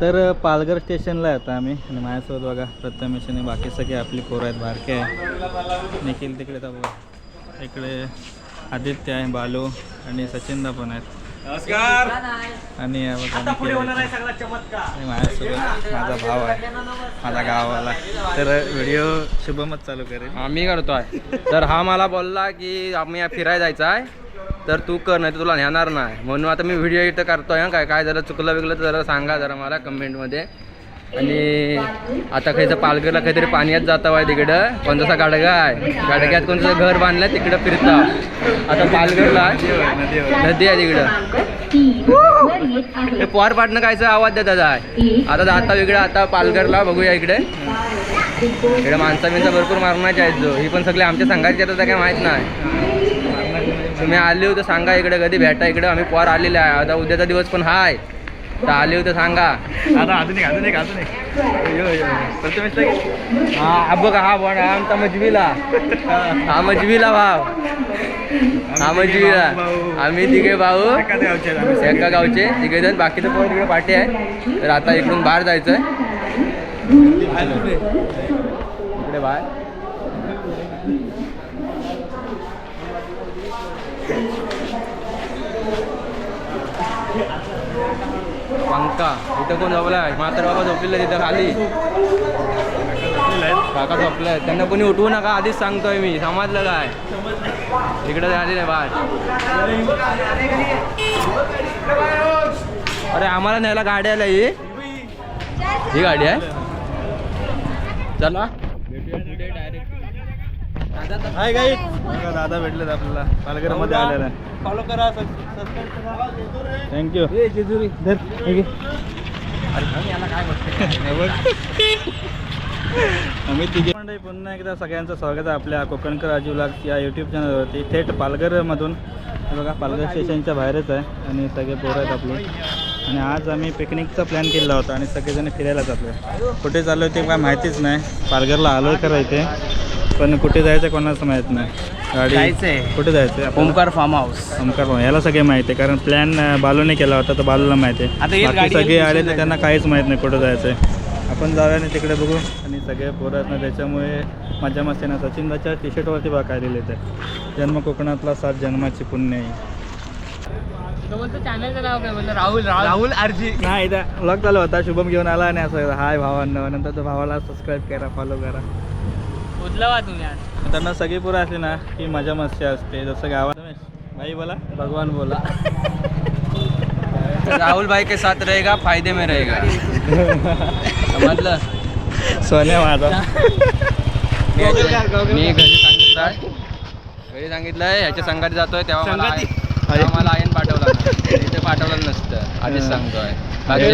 तर पालघर स्टेशनला आहे आता आम्ही. आणि माझ्यासोबत बघा प्रथमेश आणि बाकी सगळे आपली पोरं आहेत बारके आहे निखिल तिकडे तर बघा. इकडे आदित्य आहे बालू आणि सचिनदा पण आहेत. आणि बघा निखिल आहे. आणि माझ्यासोबत माझा भाव आहे माझा गावाला. तर व्हिडिओ शुभमच चालू करेल. हा मी करतोय. तर हा मला बोलला की आम्ही फिरायला जायचं आहे. तर तू कर नाही तर तुला नेणार नाही. म्हणून आता मी व्हिडिओ इथं करतोय आहे काय काय जरा चुकलं बिकलं तर जरा सांगा जरा मला कमेंटमध्ये आणि आता खायचं पालघरला काहीतरी पाण्यात जाता आहे तिकडं. कोणतासा गाडगा आहे गाडग्यात कोणतं घर बांधलं तिकडं फिरता. आता पालघरला नदी आहे तिकडं. हे पोर पाटणं कायचा आवाज देतात आहे आता जाता वेगळं आता पालघरला बघूया इकडे. इकडे माणसा बिनसा भरपूर मारण्याचे आहेत जो. ही पण सगळे आमच्या संघाचे आता काय माहीत नाही. तुम्ही आले होते सांगा इकडे कधी भेटा इकडे? आम्ही पोर आलेले आहे. आता उद्याचा दिवस पण हाय तर आले होते सांगा. आता अजून एक अजून एक अजून एक. यो, यो. प्रथमेश लगेच. हा हा बघा हा पण हा आमचा मजवीला. हा मजवीला भाव. हा मजवीला. आम्ही तिघे भाऊ. गावचे. एका गावचे. तिघे जण. बाकीचं पोर तिकडे पाठी आहे. तर आता इकडून बाहेर जायचंय. इकडे बाहेर. पंका इथं कोण झोपलाय? मात्र बाबा झोपलेलं तिथं खाली. काका झोपलाय त्यांना कोणी उठवू नका आधीच सांगतोय मी. समजलं काय? इकडे झाली नाही बाहेर अरे आम्हाला न्यायला गाडी आला ही. ही गाडी आहे? चला. हाय दादा भेटलेत आपल्याला. पालघरमध्ये आलेला फॉलो करा थँक्यू आम्ही तिघे मंडळी पुन्हा एकदा सगळ्यांचं स्वागत आहे आपल्या कोकणकर राजू ब्लॉग्स या यूट्यूब चॅनलवरती थेट पालघरमधून. हे बघा पालघर स्टेशनच्या बाहेरच आहे आणि सगळे पोरं आहेत आपले. आणि आज आम्ही पिकनिकचा प्लॅन केला होता आणि सगळेजण फिरायला जातो कुठे चाललो ते काय माहितीच नाही. पालघरला आलो खरं इथे. पण कुठे जायचं कोणाचं माहीत नाही. गाडी जायचंय. कुठे जायचं आहे ओमकार फार्म हाऊस ओमकार भाऊ याला सगळे माहिती आहे कारण प्लॅन बालूने केला होता तर बालूला माहिती आता आहे येईल बाकी गाडी सगळे येईल, आले तर त्यांना काहीच माहीत नाही कुठं जायचं आहे आपण जाऊया आणि तिकडे बघू. आणि सगळे पोरं आहेत ना त्याच्यामुळे मजा मस्ती ना सचिनदाच्या टी शर्टवरती बघा काय लिहिलं ते जन्म कोकणातला सात जन्माची पुण्य आहे. चॅनलचं नाव काय? म्हणलं राहुल राहुल. आरजी. नाही इथं चालू होता. शुभम घेऊन आला आणि असं हाय भावांना. नंतर तो भावाला सबस्क्राईब करा फॉलो करा. उचलावा तुम्ही आज. त्यांना सगळी पोरं असली ना की मजा मस्ती असते. जसं गावात भाई बोला. भगवान बोला. राहुल भाई के साथ रहेगा फायदे में रहेगा. समजलं? सोन्या माझा. मी घरी सांगितलंय. घरी सांगितलंय ह्याच्या संगाती जातोय तेव्हा मला तेव्हा मला आयन पाठवला. नाही. इथे पाठवलं नसतं. आधीच सांगतोय. काही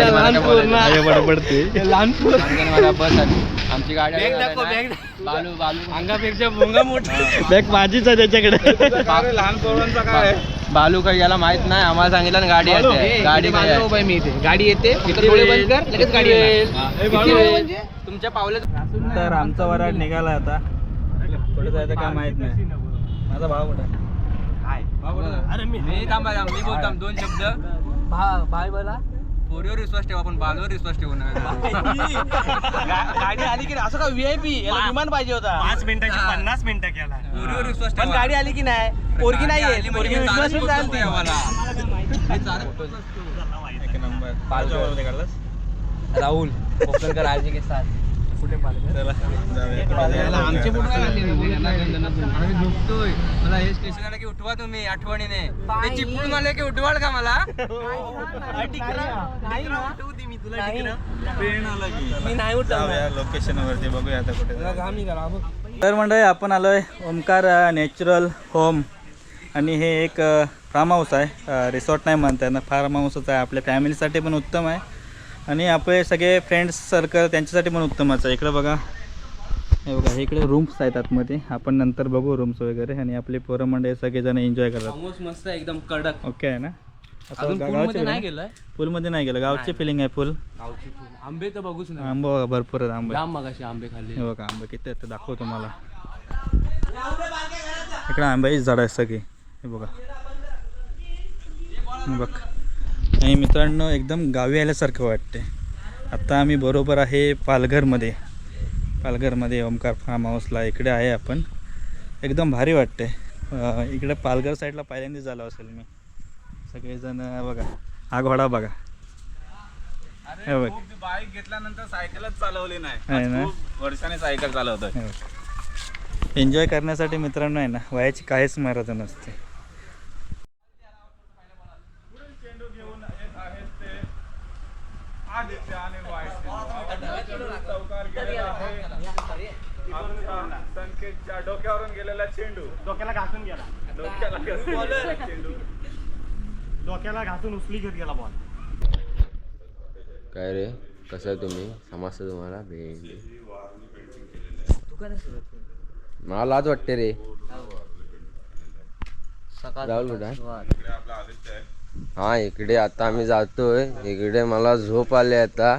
मला बस आली आमची गाडी अंगापेक्षा भोंगा मोठा. बॅग माझीच आहे त्याच्याकडे. लहान पोरांचा काय बालू काही याला माहीत नाही आम्हाला सांगितलं ना गाडी येते. गाडी आहे. मी इथे. गाडी येते किती डोळे वेळ? बंद कर लगेच गाडी किती येणार. वेळ? किती वेळ? म्हणजे? तुमच्या पावले तर आमचा वराड निघाला आता. कुठे जायचं काय माहीत नाही. माझा भाव कुठे अरे मी मी थांबा थांब, मी बोलतो थांब, दोन शब्द. बाय बोला. पोरीवर विश्वास ठेवा पण बालूवर विश्वास ठेवू नका. गाडी आली की नाही? असं का व्हीआयपी याला विमान पाहिजे होता. पाच मिनिटाची पन्नास मिनिटं केला. पोरीवर विश्वास पण ठेवा. गाडी आली की नाही? पोरगी नाही गाडी येत. आली पोरगी म्हणजे विश्वास चालत. हे एक नंबर. राहुल कोकणकर आजी के साथ. कुठे. आमचे झोपतोय. मला हे स्टेशन आलं की उठवा तुम्ही आठवणीने. ते चिपळून आले की उठवाल का मला? मी नाही जाऊया लोकेशन वरती बघूया आता कुठे. तर मंडळी आपण आलो आहे ओमकार नॅचरल होम आणि हे एक फार्म हाऊस आहे. रिसॉर्ट नाही म्हणता येणार. फार्म हाऊसच आहे. आपल्या फॅमिलीसाठी पण उत्तम आहे. आणि आपले सगळे फ्रेंड्स सर्कल त्यांच्यासाठी पण उत्तमच आहे. इकडं बघा. हे बघा हे इकडे रूम्स आहेत आतमध्ये. आपण नंतर बघू रूम्स वगैरे. आणि आपली पोरं मंडळी सगळेजण एन्जॉय करतात. मस्त एकदम कडक. ओके आहे ना? पूलमध्ये नाही गेलं. गावची फिलिंग आहे फुल गावची. आंबे तर बघूच नाही. आंबा बघा भरपूर आहेत आंबे. मगाशी आंबे खाल्ले. हे बघा आंबे किती आहेत ते दाखवतो तुम्हाला. इकडे आंब्याची झाड आहे सगळी. हे बघा. बघ. आणि मित्रांनो एकदम गावी आल्यासारखं वाटते आत्ता आम्ही बरोबर आहे पालघरमध्ये. पालघरमध्ये ओमकार फार्म हाऊसला इकडे आहे आपण. एकदम भारी वाटते इकडे पालघर साईडला पहिल्यांदाच झालो असेल मी. सगळेजण बघा हा घोडा बघा. हे बघ. बाईक घेतल्यानंतर सायकलच चालवली नाही. वर्षाने सायकल चालवतोय. हे बघ. एन्जॉय करण्यासाठी मित्रांनो आहे ना वयाची काहीच मर्यादा नसते. संकेतच्या डोक्यावरून गेलेला चेंडू. डोक्याला घासून गेला. डोक्याला चेंडू. डोक्याला घासून उचली घेत गेला बॉल काय रे? कसं आहे तुम्ही? समजतं तुम्हाला? मला लाज वाटते रे. राहुल कुठं आहे? हा इकडे आता आम्ही जातोय. इकडे मला झोप आले आता.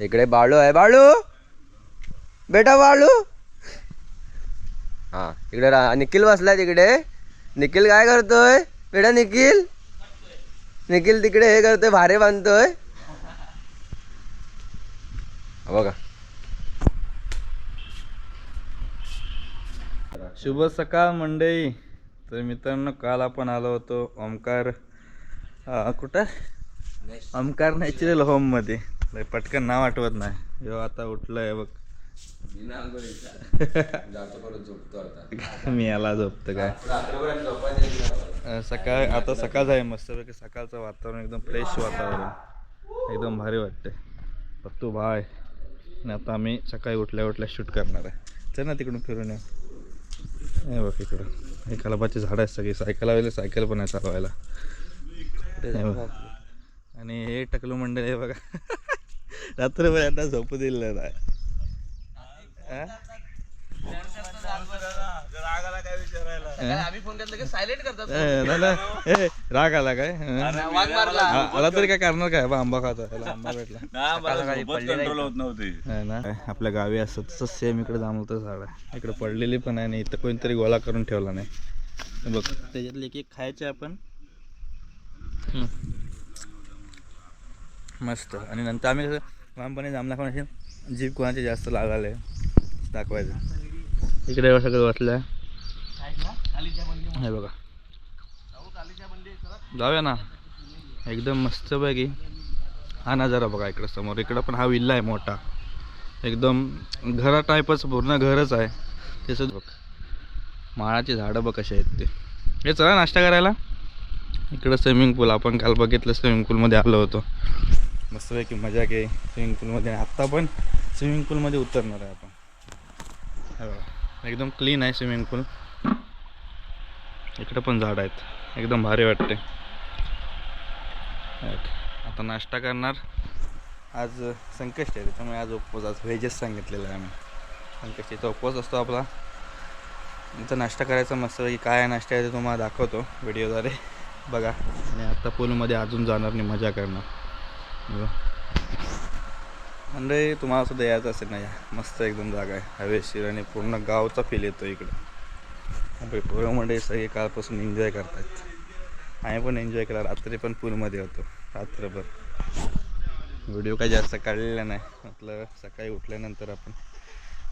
इकडे बाळू आहे. बाळू! बेटा बाळू हा इकडे रा- निखिल बसलाय तिकडे. निखिल काय करतोय? बेटा निखिल. निखिल तिकडे हे करतोय भारे बांधतोय. हा बघा. शुभ सकाळ मंडळी. तर मित्रांनो काल आपण आलो होतो ओमकार अं, कुठं? ओमकार नॅचरल होममध्ये पटकन नाव आठवत नाही. आता उठलंय बघ. जातो परत झोपतो आता. मी याला झोपतं काय सकाळ आता सकाळ आहे मस्तपैकी. सकाळचं वातावरण एकदम फ्रेश वातावरण. एकदम भारी वाटते तू भाय आणि आता आम्ही सकाळी उठल्या उठल्या शूट करणार आहे. चल ना तिकडून फिरून ये हे बघ इकडं. हे कलाबाची झाडं आहेत सगळी. सायकल लावले सायकल पण आहे चालवायला. हे. आणि हे टकलू मंडळ आहे बघा. रात्रभर यांना झोपू दिलं नाही. राग आला काय? आला. तरी काय करणार काय? बा आंबा खातो. त्याला आंबा भेटला. ना मला कंट्रोल होत नव्हती. आहे ना? आपल्या गावी असतं तसंच सेम इकडे जांभळतं झाड. आहे इकडे पडलेली पण आहे आणि इथं कोणतरी गोळा करून ठेवला नाही. हे बघ. त्याच्यातले एक एक खायचे आपण. मस्त. आणि नंतर आम्ही कसं लहानपणी जांभळा खाऊन असे जीभ कोणाचे जास्त लागाले दाखवायचं. इकडे सगळं वाटलं हे बघा. जाऊया ना. एकदम मस्तपैकी हा नजारा बघा इकडं समोर. इकडं पण हा विल्ला आहे मोठा. एकदम घरा टाईपच पूर्ण घरच आहे. तसंच बघ. माळाची झाडं बघ कशी आहेत ते. हे चला नाश्ता करायला. इकडं स्विमिंग पूल आपण काल बघितलं स्विमिंग पूलमध्ये आलो होतो. मस्तपैकी मजा घे स्विमिंग पूलमध्ये आत्ता पण स्विमिंग पूलमध्ये उतरणार आहे आपण. हो. एकदम क्लीन आहे स्विमिंग पूल इकडं पण झाड आहेत. एकदम भारी वाटते. आता नाश्ता करणार. आज संकष्टी आहे त्याच्यामुळे आज उपवास आज व्हेजच सांगितलेलं आहे आम्ही. संकष्टीचा उपवास असतो आपला. इथं नाश्ता करायचा मस्त की काय नाश्ता आहे ते तुम्हाला दाखवतो व्हिडिओद्वारे. बघा. आणि आता पूलमध्ये अजून जाणार नाही मजा करणार. बघा. म्हणजे तुम्हाला सुद्धा यायचं असेल ना या मस्त एकदम जागा आहे. हवेशीर आणि पूर्ण गावचा फील येतो इकडं. पोरं सगळे कालपासून एन्जॉय करतात आम्ही पण एन्जॉय केला रात्री पण पूलमध्ये होतो रात्रभर. व्हिडिओ काय जास्त काढलेला नाही म्हटलं सकाळी उठल्यानंतर आपण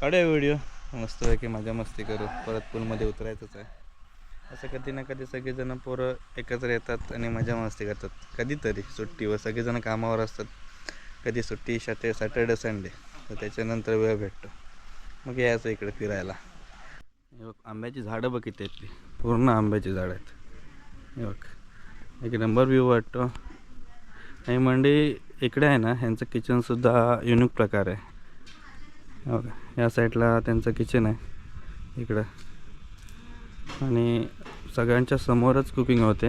काढूया व्हिडिओ मस्तपैकी मजा मस्ती करू. परत पूलमध्ये उतरायचंच आहे. असं कधी ना कधी सगळेजण पोरं एकत्र येतात आणि मजा मस्ती करतात. कधीतरी सुट्टीवर सगळेजण कामावर असतात. कधी सुट्टी सॅटे सॅटर्डे संडे. तर त्याच्यानंतर वेळ भेटतो. मग यायचं इकडे फिरायला. आंब्याची झाडं बघ किती आहेत ती. पूर्ण आंब्याची झाडं आहेत. हे बघ एक नंबर व्ह्यू वाटतो. आणि मंडी इकडे आहे ना ह्यांचं किचनसुद्धा युनिक प्रकार आहे. बघा या साईडला त्यांचं किचन आहे. इकडं. आणि सगळ्यांच्या समोरच कुकिंग होते.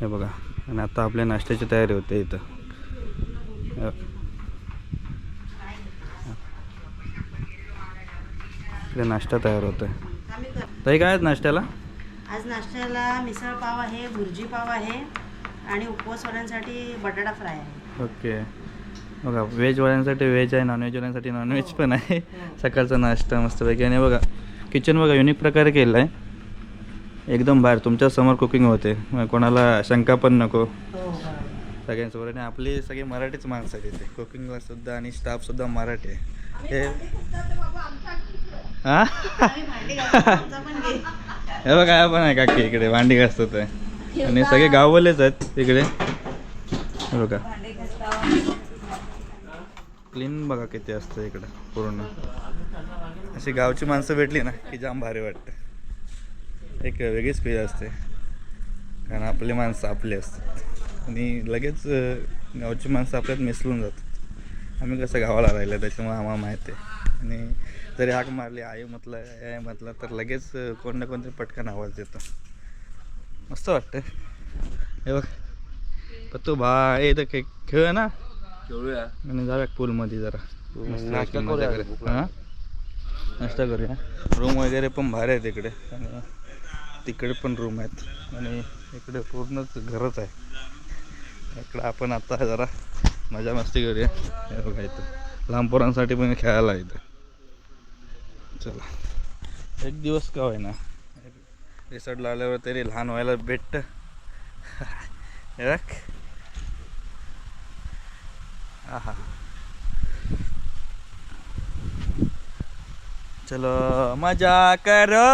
हे बघा आणि आता आपल्या नाश्त्याची तयारी होते इथं. इकडे नाश्ता तयार होतोय. ताई काय नाश्त्याला? आज नाश्त्याला मिसळ पाव आहे भुर्जी पाव आहे आणि उपवासवाल्यांसाठी बटाटा फ्राय आहे. ओके. बघा व्हेजवाल्यांसाठी व्हेज आहे नॉनव्हेजवाल्यांसाठी नॉनव्हेज पण आहे. सकाळचा नाश्ता मस्तपैकी आणि बघा किचन बघा युनिक प्रकारे केलं आहे एकदम बाहेर तुमच्यासमोर कुकिंग होते. कोणाला शंका पण नको. हो. सगळ्यांसोबत. आणि आपली सगळी मराठीच माणसं आहेत इथे. कुकिंगला सुद्धा आणि स्टाफ सुद्धा मराठी आहे. हे हा. हे बघा काय पण आहे काकी इकडे. भांडी घासतात आहे आणि सगळे गाववालेच आहेत इकडे. हे बघा. क्लीन बघा किती असतं इकडं पूर्ण. अशी गावची माणसं भेटली ना की जाम भारी वाटतं. एक वेगळीच फील असते. कारण आपली माणसं आपली असतात. आणि लगेच गावची माणसं आपल्यात मिसळून जातात. आम्ही कसं गावाला राहिलं त्याच्यामुळे आम्हाला माहिती आहे. आणि जरी हाक मारली आई म्हटलं आहे म्हटलं तर लगेच कोण ना कोणतरी पटकन आवाज देतो. मस्त वाटतं हे बघ. पत्तू भा हे तर खे खेळ ना. खेळूया. आणि जाऊया पूलमध्ये जरा. हां? नाश्ता करूया. रूम वगैरे पण भारी आहे तिकडे. आणि तिकडे पण रूम आहेत. आणि इकडे पूर्णच घरच आहे. इकडं आपण आता जरा मजा मस्ती करूया. हे बघा इथं. लहान पोरांसाठी पण खेळायला इथं. चला. एक दिवस का होईना. रिसॉर्टला आल्यावर तरी लहान व्हायला भेटतं. हे आहा. चलो मजा करो.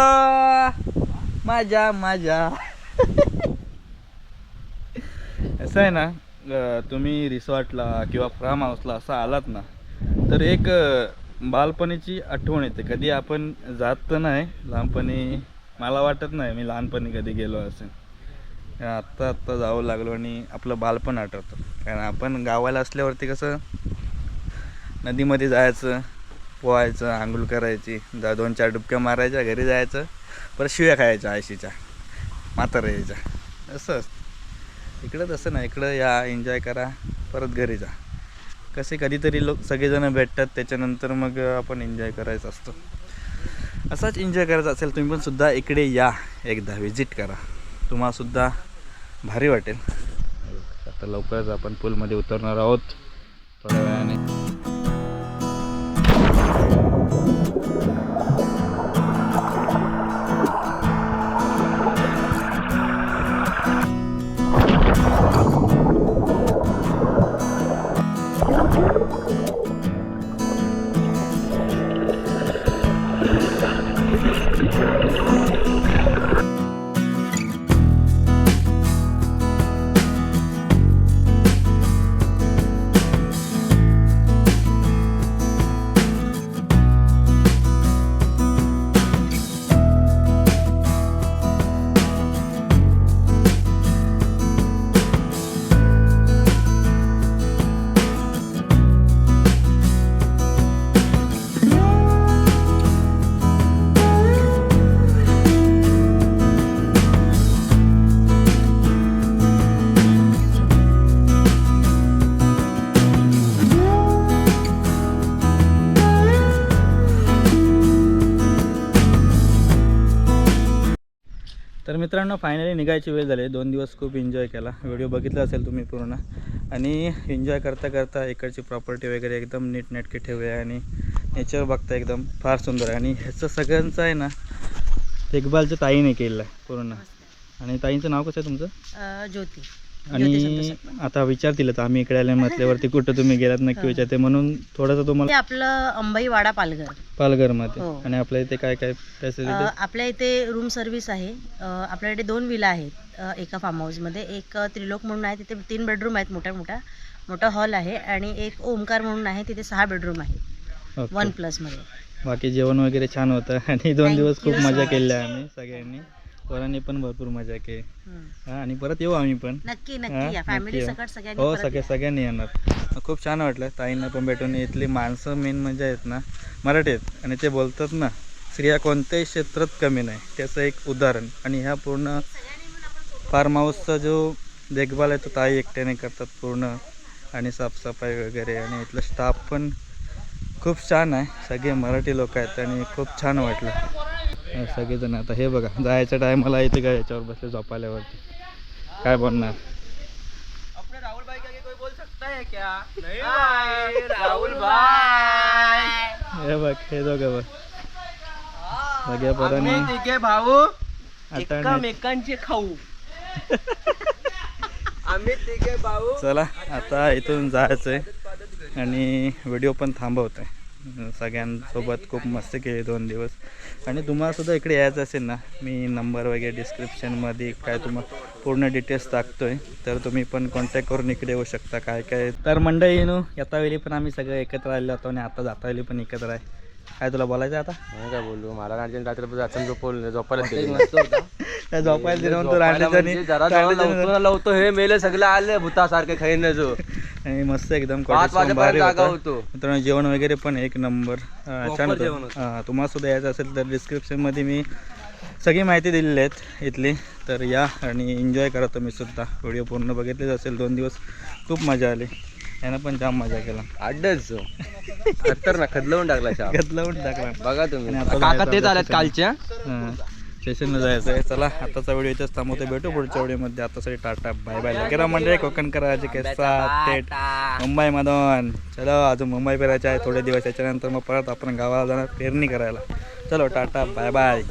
मजा मजा. असं आहे ना तुम्ही रिसॉर्टला किंवा फार्म हाऊसला असं आलात ना तर एक बालपणीची आठवण येते. कधी आपण जात तर नाही लहानपणी मला वाटत नाही मी लहानपणी कधी गेलो असेल आत्ता आत्ता जावं लागलो आणि आपलं बालपण आठवतं. कारण आपण गावाला असल्यावरती कसं नदीमध्ये जायचं पोहायचं आंघोळ करायची जा दोन चार डुबक्या मारायच्या घरी जायचं परत शिव्या खायच्या आयशीच्या म्हातारा असं असतं. इकडं तसं नाही इकडं या एन्जॉय करा परत घरी जा. कसे कधीतरी लोक सगळेजण भेटतात त्याच्यानंतर मग आपण एन्जॉय करायचं असतो. असाच एन्जॉय करायचा असेल तुम्ही पण सुद्धा इकडे या एकदा व्हिजिट करा. तुम्हालासुद्धा भारी वाटेल. आता लवकरच आपण पूलमध्ये उतरणार आहोत. थोड्या वेळाने. मित्रांनो फायनली निघायची वेळ झाली. दोन दिवस खूप एन्जॉय केला. व्हिडिओ बघितला असेल तुम्ही पूर्ण. आणि एन्जॉय करता करता इकडची प्रॉपर्टी वगैरे एकदम नीटनेटकी ठेवली आहे आणि नेचर बघता एकदम फार सुंदर आहे. आणि ह्याचं सगळ्यांचं आहे ना देखभालचं ताईने केलेलं आहे पूर्ण. आणि ताईंचं नाव कसं आहे तुमचं? ज्योती. आणि. आता विचारतील तर आम्ही इकडे आल्या म्हटल्यावरती कुठं तुम्ही गेलात नक्की विचारते. म्हणून थोडंसं तुम्हाला आपलं अंबाईवाडा पालघर. पालघरमध्ये हो. आणि आपल्या इथे काय काय अ, फॅसिलिटी आपल्या इथे रूम सर्व्हिस आहे. अ, आपल्याकडे दोन विला आहेत अ, एका फार्म हाऊसमध्ये एक अ, त्रिलोक म्हणून आहे तिथे तीन बेडरूम आहेत मोठ्या मोठ्या. मोठा हॉल आहे आणि एक ओमकार म्हणून आहे तिथे सहा बेडरूम आहेत वन प्लसमध्ये बाकी जेवण वगैरे छान होतं. आणि दोन दिवस खूप मजा केली आहे आम्ही सगळ्यांनी. पोरांनी पण भरपूर मजा केली. हा, आणि परत येऊ आम्ही पण. नक्की हा, नक्की या नक्की फॅमिली या. सकट सगळ्यांनी हो परत सगळे या. सगळ्यांनी येणार. खूप छान वाटलं. ताईंना पण भेटून इथली माणसं मेन म्हणजे आहेत ना मराठी आहेत आणि ते बोलतात ना स्त्रिया कोणत्याही क्षेत्रात कमी नाही. त्याचं एक उदाहरण. आणि ह्या पूर्ण फार्म हाऊसचा जो देखभाल आहे तो ताई एकट्याने करतात पूर्ण. आणि साफसफाई वगैरे. आणि इथलं स्टाफ पण खूप छान आहे. सगळे मराठी लोक आहेत आणि खूप छान वाटलं. सगळेजण आता हे बघा जायच्या टायमाला इथे काय याच्यावर बसले झोपाल्यावरती काय बोलणार? राहुल भाई का कोई बोल सकता है क्या? नहीं भाई राहुल भाई. हे बघ हे दोघं बघ. सगळ्या पोरांनी भाऊ. एकमेकांचे खाऊ. आम्ही तिघे भाऊ. चला आता इथून जायचं आहे आणि व्हिडिओ पण थांबवत आहे सगळ्यांसोबत खूप मस्ती केली दोन दिवस. आणि तुम्हालासुद्धा इकडे यायचं असेल ना मी नंबर वगैरे डिस्क्रिप्शनमध्ये काय तुम्हाला पूर्ण डिटेल्स टाकतोय. तर तुम्ही पण कॉन्टॅक्ट करून इकडे येऊ शकता काय काय तर मंडळी येणू. येता वेळी पण आम्ही सगळे एकत्र आलेलो होतो आणि आता जाता वेळी पण एकत्र आहे. काय तुला बोलायचं आता? नाही काय बोलू? मला गाडीच्या रात्री जाचून झोपवलं झोपायला दिलं त्या झोपायला दिलं म्हणतो रांडेच्यानी म्हणजे जरा जवळ लावतो ना लावतो. हे मेले सगळे आले भूतासारखे खाईन जो. आणि मस्त एकदम पाच वाजेपर्यंत जागा होता. मित्रांनो जेवण वगैरे पण एक नंबर. छान होतं. हां तुम्हाला सुद्धा यायचं असेल तर डिस्क्रिप्शनमध्ये मी सगळी माहिती दिलेली आहेत इथली. तर या आणि एन्जॉय करा तुम्ही सुद्धा. व्हिडिओ पूर्ण बघितलेच असेल दोन दिवस खूप मजा आली. यानं पण जाम मजा केला. अड्डच जो. खतर ना खदलवून टाकला शाप घेतला टाकला. बघा आणि तुम्ही आता काका जायचं तेच आपल्या कालच्या? स्टेशनला जायचं आहे. चला आताचा व्हिडिओ इथेच थांबवतो. भेटू पुढच्या व्हिडिओमध्ये. आतासाठी टाटा बाय बाय लकेरा मंडळी कोकण करायचे केसा थेट मुंबई मधून. चलो अजून मुंबई फिरायचे आहे. थोडे दिवस त्याच्यानंतर मग परत आपण गावाला जाणार पेरणी करायला. चलो टाटा बाय बाय